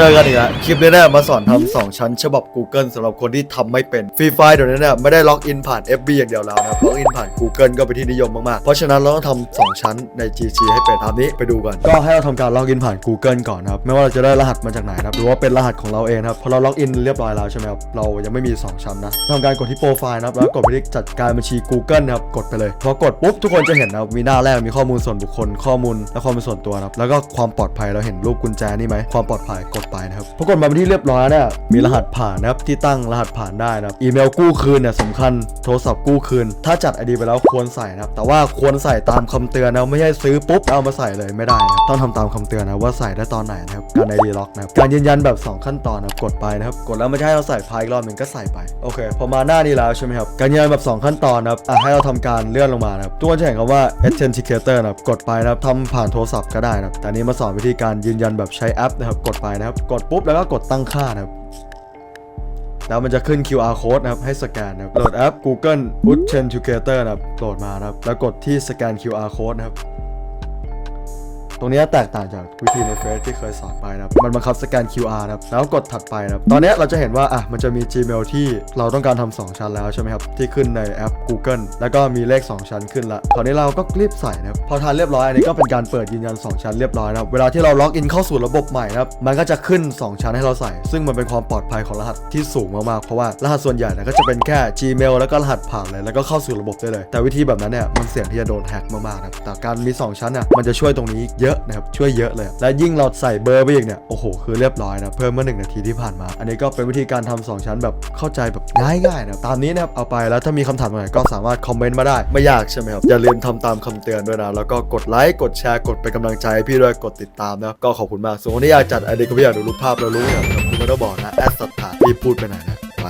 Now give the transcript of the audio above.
เจอกันอีกแล้วคลิปนี้เนี่ยมาสอนทำสองชั้นฉบับ Google สำหรับคนที่ทำไม่เป็นฟรีไฟเดี๋ยวนี้เนี่ยไม่ได้ล็อกอินผ่าน FB อย่างเดียวแล้วนะล็อกอินผ่าน Google ก็เป็นที่นิยมมากๆ เพราะฉะนั้นเราต้องทำสองชั้นใน GC ให้เป็นตามนี้ไปดูกัน ก็ให้เราทำการล็อกอินผ่าน Google ก่อนนะครับไม่ว่าเราจะได้รหัสมาจากไหนนะครับหรือว่าเป็นรหัสของเราเองครับพอเราล็อกอินเรียบร้อยแล้วใช่ไหมครับเรายังไม่มี 2 ชั้นนะทำการกดที่โปรไฟล์นะครับแล้วกดไปที่จัดการบัญชี Google นะครับกดไปเลยพอกดปุ๊บทุกคนจะเห็นนะครับมีหน้าแรกมีข้อมูลส่วนบุคคลข้อมูลและข้อมูลส่วนตัวนะครับแล้วก็ความปลอดภัยเราเห็นรูปกุญแจนี่ไหมความปลอดภัยกดไปนะครับพอกดมาเป็นที่เรียบร้อยเนี่ยมีรหัสผ่านนะครับที่ตั้งรหัสผ่านได้นะครับอีเมลกู้คืนเนี่ยสำคัญโทรศัพท์กู้คืน ถ้าจัด ID ไปแล้วควรใส่นะครับแต่ว่าควรใส่ตามคำเตือนนะไม่ใช่ซื้อปุ๊บเอามาใส่เลยไม่ได้นะต้องทำตามคำเตือนนะว่าใส่ได้ตอนไหนนะครับการ ID ล็อกนะครับการยืนยันแบบ 2 ขั้นตอนนะครับกดไปนะครับกดแล้วไม่ใช่เราใส่พายอีกรอบหนึ่งก็ใส่ไปโอเคพอมาหน้านี้แล้วใช่ไหมครับการยืนยันแบบ 2 ขั้นตอนนะครับอะให้เราทำการเลื่อนลงมานะครับทุกคนจะเห็นคำว่า authenticator นะครับกดไปนะครับทำผ่านโทรศัพท์ก็ได้นะครับแต่นี้มาสอนวิธีการยืนยันแบบใช้แอปนะครับกดไปนะครับกดปุ๊บแล้วก็กดตั้งค่านะครับ แล้วมันจะขึ้น QR code นะครับ ให้สแกนนะครับ โหลดแอป Google Authenticator นะครับ โหลดมานะครับ แล้วกดที่สแกน QR code นะครับ ตรงนี้แตกต่างจากวิธีในเฟซที่เคยสอนไปนะครับ มันบังคับสแกน QR นะครับ แล้วกดถัดไปนะครับ ตอนนี้เราจะเห็นว่า อะ มันจะมี Gmail ที่เราต้องการทำ2ชั้นแล้วใช่ไหมครับ ที่ขึ้นในแอป Google แล้วก็มีเลข 2 ชั้นขึ้นละคราวนี้เราก็รีบใส่นะครับ พอทานเรียบร้อย อันนี้ก็เป็นการเปิดยืนยัน 2 ชั้นเรียบร้อยนะครับ เวลาที่เราล็อกอินเข้าสู่ระบบใหม่นะครับ มันก็จะขึ้น 2 ชั้นให้เราใส่ ซึ่งมันเป็นความปลอดภัยของรหัสที่สูงมากๆ เพราะว่ารหัสส่วนใหญ่เนะก็จะเป็นแค่ Gmail แล้วก็รหัสผ่านเลยแล้วก็เข้าสู่ระบบได้เลย แต่วิธีแบบนั้นเนี่ยมันเสี่ยงที่จะโดนแฮ็กมากๆนะแต่การมี 2 ชั้นเนี่ยมันจะช่วยตรงนี้เยอะยอะนะครับช่วยเยอะเลย และยิ่งเราใส่เบอร์ไปอีกเนี่ยโอ้โหคือเรียบร้อยนะเพิ่มเมื่อหนึ่งนาทีที่ผ่านมา อันนี้ก็เป็นวิธีการทำสองชั้นแบบเข้าใจแบบง่ายๆนะครับตามนี้นะครับเอาไปแล้วถ้ามีคำถามอะไรก็สามารถคอมเมนต์มาได้ไม่ยากใช่ไหมครับอย่าลืมทำตามคำเตือนด้วยนะแล้วก็กดไลค์กดแชร์กดเป็นกำลังใจให้พี่ด้วยกดติดตามนะก็ขอบคุณมากส่วนคนที่อยากจัดอะไรก็ไม่อยากดูรูปภาพเรารู้เนี่ยคุณไม่ต้องบอกนะแอดสัตาร์พี่พูดไปไหนนะไป